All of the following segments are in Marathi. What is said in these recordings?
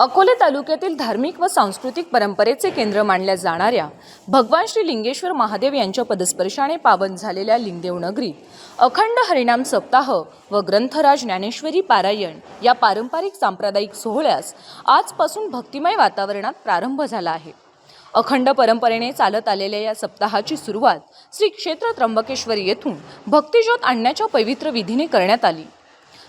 अकोले तालुक्यातील धार्मिक व सांस्कृतिक परंपरेचे केंद्र मानल्या जाणाऱ्या भगवान श्री लिंगेश्वर महादेव यांच्या पदस्पर्शाने पावन झालेल्या लिंगदेव नगरीत अखंड हरिणाम सप्ताह व ग्रंथराज ज्ञानेश्वरी पारायण या पारंपरिक सांप्रदायिक सोहळ्यास आजपासून भक्तिमय वातावरणात प्रारंभ झाला आहे. अखंड परंपरेने चालत आलेल्या या सप्ताहाची सुरुवात श्री क्षेत्र त्र्यंबकेश्वर येथून भक्तिज्योत आणण्याच्या पवित्र विधीने करण्यात आली.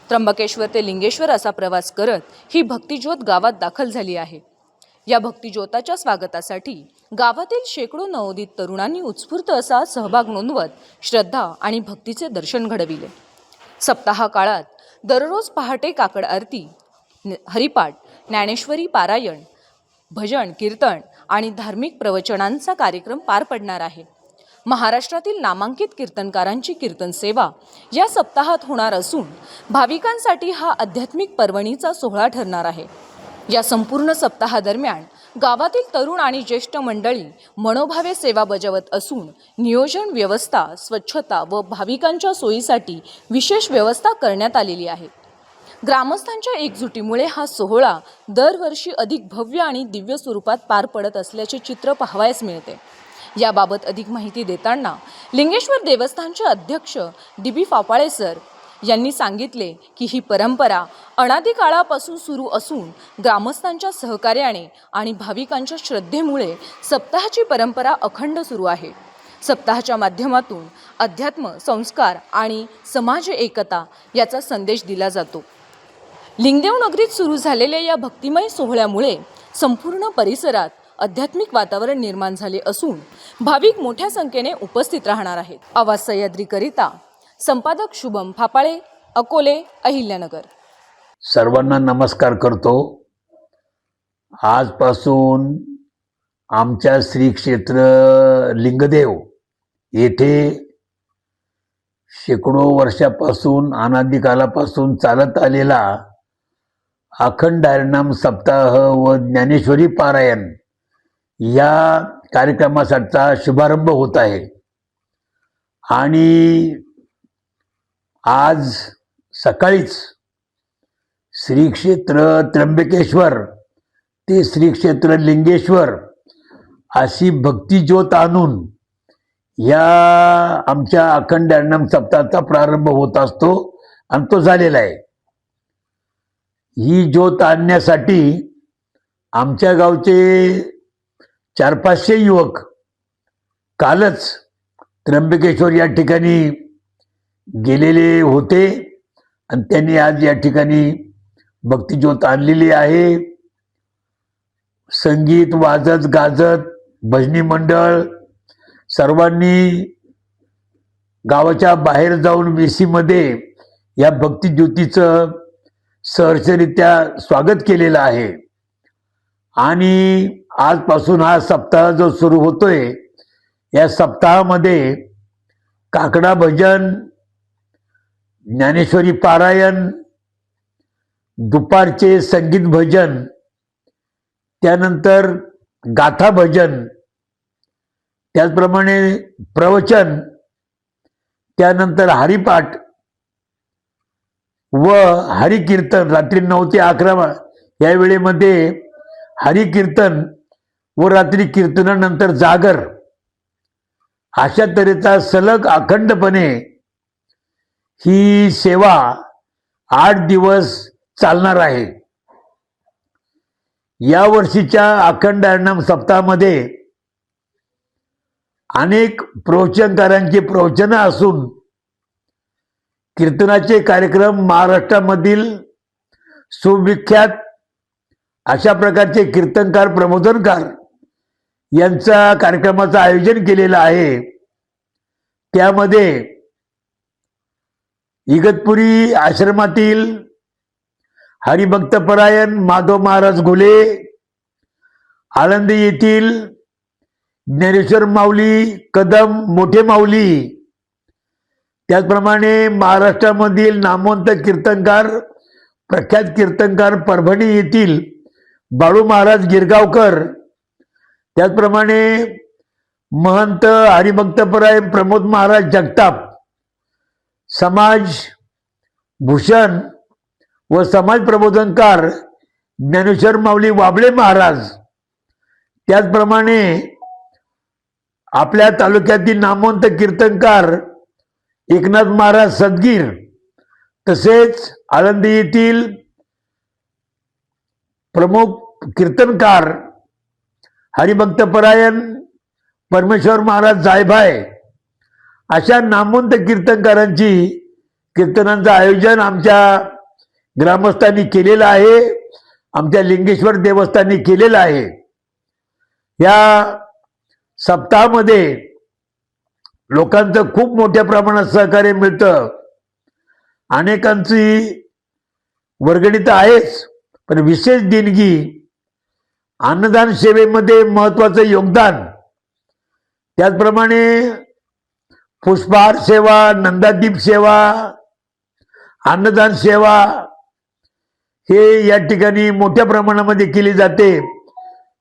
त्र्यंबकेश्वर ते लिंगेश्वर असा प्रवास करत ही भक्तिज्योत गावात दाखल झाली आहे. या भक्तिज्योताच्या स्वागतासाठी गावातील शेकडो नवोदित तरुणांनी उत्स्फूर्त असा सहभाग नोंदवत श्रद्धा आणि भक्तीचे दर्शन घडविले. सप्ताह काळात दररोज पहाटे काकड आरती न- हरिपाठ ज्ञानेश्वरी पारायण भजन कीर्तन आणि धार्मिक प्रवचनांचा कार्यक्रम पार पडणार आहे. महाराष्ट्रातील नामांकित कीर्तनकारांची कीर्तन सेवा या सप्ताहात होणार असून भाविकांसाठी हा आध्यात्मिक पर्वणीचा सोहळा ठरणार आहे. या संपूर्ण सप्ताहादरम्यान गावातील तरुण आणि ज्येष्ठ मंडळी मनोभावे सेवा बजावत असून नियोजन व्यवस्था स्वच्छता व भाविकांच्या सोयीसाठी विशेष व्यवस्था करण्यात आलेली आहे. ग्रामस्थांच्या एकजुटीमुळे हा सोहळा दरवर्षी अधिक भव्य आणि दिव्य स्वरूपात पार पडत असल्याचे चित्र पाहावयास मिळते. याबाबत अधिक माहिती देताना लिंगेश्वर देवस्थानचे अध्यक्ष डी बी फापाळे सर यांनी सांगितले की ही परंपरा अनादी काळापासून सुरू असून ग्रामस्थांच्या सहकार्याने आणि भाविकांच्या श्रद्धेमुळे सप्ताहाची परंपरा अखंड सुरू आहे. सप्ताहाच्या माध्यमातून अध्यात्म संस्कार आणि समाज एकता याचा संदेश दिला जातो. लिंगदेव नगरीत सुरू झालेल्या या भक्तिमय सोहळ्यामुळे संपूर्ण परिसरात आध्यात्मिक वातावरण निर्माण झाले असून भाविक मोठ्या संख्येने उपस्थित राहणार आहेत. आवाज सह्याद्रीकरिता संपादक शुभम फापाळे अकोले अहिल्यानगर. सर्वांना नमस्कार करतो. आजपासून आमच्या श्री क्षेत्र लिंगदेव येथे शेकडो वर्षापासून अनादी कालापासून चालत आलेला अखंड हरिणाम सप्ताह व ज्ञानेश्वरी पारायण या कार्यक्रमासाठीचा शुभारंभ होत आहे. आणि आज सकाळीच श्री क्षेत्र त्र्यंबकेश्वर ते श्री क्षेत्र लिंगेश्वर अशी भक्तिज्योत आणून या आमच्या अखंड अण्णम सप्ताहाचा प्रारंभ होत असतो आणि तो झालेला आहे. ही ज्योत आणण्यासाठी आमच्या गावचे चार पाचशे युवक कालच त्र्यंबकेश्वर या ठिकाणी गेलेले होते आणि त्यांनी आज या ठिकाणी भक्तिज्योत आणलेली आहे. संगीत वाजत गाजत भजनी मंडळ सर्वांनी गावाच्या बाहेर जाऊन वेशीमध्ये या भक्तिज्योतीचं सहर्षरित्या स्वागत केलेलं आहे. आणि आजपासून हा सप्ताह जो सुरू होतोय या सप्ताहामध्ये काकडा भजन ज्ञानेश्वरी पारायण दुपारचे संगीत भजन त्यानंतर गाथा भजन त्याचप्रमाणे प्रवचन त्यानंतर हरिपाठ व हरिकीर्तन रात्री नऊ ते अकरा या वेळेमध्ये हरिकीर्तन व रात्री कीर्तनानंतर जागर. अशा तऱ्हेचा सलग अखंडपणे ही सेवा आठ दिवस चालणार आहे. या वर्षीच्या अखंड हरिनाम सप्ताहामध्ये अनेक प्रवचनकारांची प्रवचनं असून कीर्तनाचे कार्यक्रम महाराष्ट्रामधील सुविख्यात अशा प्रकारचे कीर्तनकार प्रबोधनकार यांचा कार्यक्रमाचं आयोजन केलेलं आहे. त्यामध्ये इगतपुरी आश्रमातील हरिभक्तपरायण माधव महाराज घुले आळंदी येथील ज्ञानेश्वर माऊली कदम मोठे माऊली त्याचप्रमाणे महाराष्ट्रामधील नामवंत कीर्तनकार प्रख्यात कीर्तनकार परभणी येथील बाळू महाराज गिरगावकर त्याचप्रमाणे महंत हरिभक्तपराय प्रमोद महाराज जगताप समाज भूषण व समाज प्रबोधनकार ज्ञानेश्वर माऊली वाबळे महाराज त्याचप्रमाणे आपल्या तालुक्यातील नामवंत कीर्तनकार एकनाथ महाराज सदगीर तसेच आळंदी येथील प्रमुख कीर्तनकार हरिभक्तपरायण परमेश्वर महाराज जायभाय अशा नामवंत कीर्तनकारांची कीर्तनांचं आयोजन आमच्या ग्रामस्थांनी केलेलं आहे आमच्या लिंगेश्वर देवस्थानी केलेलं आहे. या सप्ताहामध्ये लोकांचं खूप मोठ्या प्रमाणात सहकार्य मिळतं. अनेकांची वर्गणी तर आहेच पण विशेष देणगी अन्नदान सेवेमध्ये महत्वाचं योगदान. त्याचप्रमाणे पुष्पहार सेवा नंदादीप सेवा अन्नदान सेवा हे या ठिकाणी मोठ्या प्रमाणामध्ये केली जाते.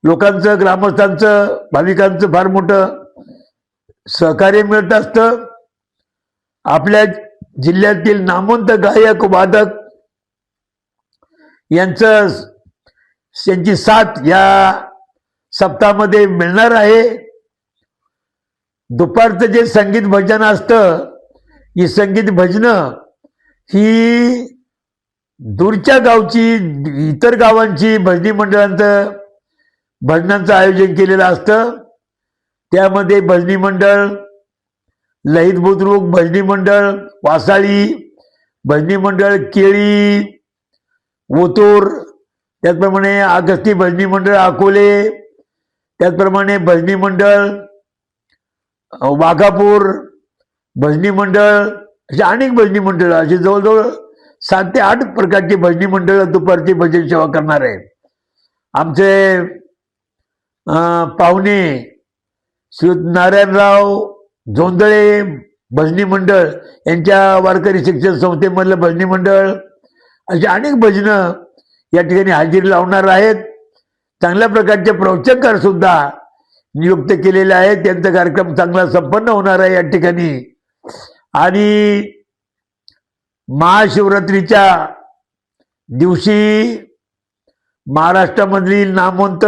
लोकांचं ग्रामस्थांचं भाविकांचं फार मोठं सहकार्य मिळत असतं. आपल्या जिल्ह्यातील नामवंत गायक वादक यांचं त्यांची साथ या सप्ताहामध्ये मिळणार आहे. दुपारचं जे संगीत भजन असतं ही संगीत भजनं ही दूरच्या गावची इतर गावांची भजनी मंडळांचं भजनांचं आयोजन केलेलं असतं. त्यामध्ये भजनी मंडळ लहित बुद्रुक भजनी मंडळ वासाळी भजनी मंडळ केळी ओतूर त्याचप्रमाणे आगस्ती भजनी मंडळ अकोले त्याचप्रमाणे भजनी मंडळ वाघापूर भजनी मंडळ अशी अनेक भजनी मंडळ अशी जवळजवळ सात ते आठ प्रकारची भजनी मंडळ दुपारची भजन सेवा करणार आहे आमचे पाहुणे श्री नारायणराव जोंदळे भजनी मंडळ यांच्या वारकरी शिक्षण संस्थेमधलं भजनी मंडळ अशी अनेक भजनं या ठिकाणी हजेरी लावणार आहेत. चांगल्या प्रकारचे प्रवचनकार सुद्धा नियुक्त केलेले आहेत. त्यांचा कार्यक्रम चांगला संपन्न होणार आहे या ठिकाणी. आणि महाशिवरात्रीच्या दिवशी महाराष्ट्रामधील नामवंत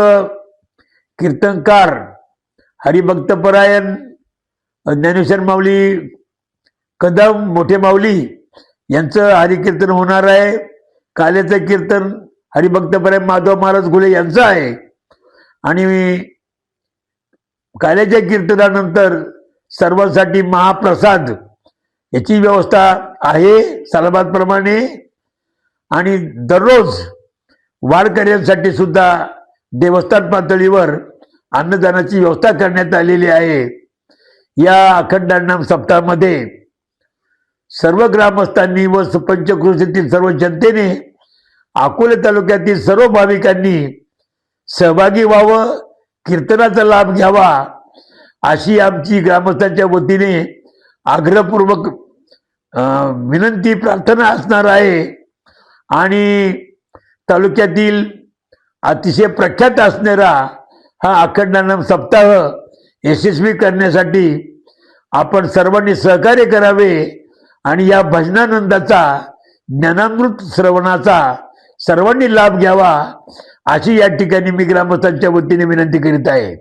कीर्तनकार हरिभक्तपरायण ज्ञानेश्वर माऊली कदम मोठे माऊली यांचं हरिकीर्तन होणार आहे. काल्याचं कीर्तन हरिभक्तपरायण माधव महाराज घुले यांचं आहे. आणि काल्याच्या कीर्तनानंतर सर्वांसाठी महाप्रसाद याची व्यवस्था आहे प्रमाणे आणि दररोज वारकऱ्यांसाठी सुद्धा देवस्थान पातळीवर अन्नदानाची व्यवस्था करण्यात आलेली आहे. या अखंड नाम सप्ताहामध्ये सर्व ग्रामस्थांनी व पंचकृषीतील सर्व जनतेने अकोले तालुक्यातील सर्व भाविकांनी सहभागी व्हावं कीर्तनाचा लाभ घ्यावा अशी आमची ग्रामस्थांच्या वतीने आग्रहपूर्वक विनंती प्रार्थना असणार आहे. आणि तालुक्यातील अतिशय प्रख्यात असणारा हा अखंडानम सप्ताह यशस्वी करण्यासाठी आपण सर्वांनी सहकार्य करावे आणि या भजनानंदाचा ज्ञानामृत श्रवणाचा सर्वांनी लाभ घ्यावा अशी या ठिकाणी मी ग्रामस्थांच्या वतीने विनंती करीत आहे.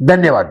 धन्यवाद.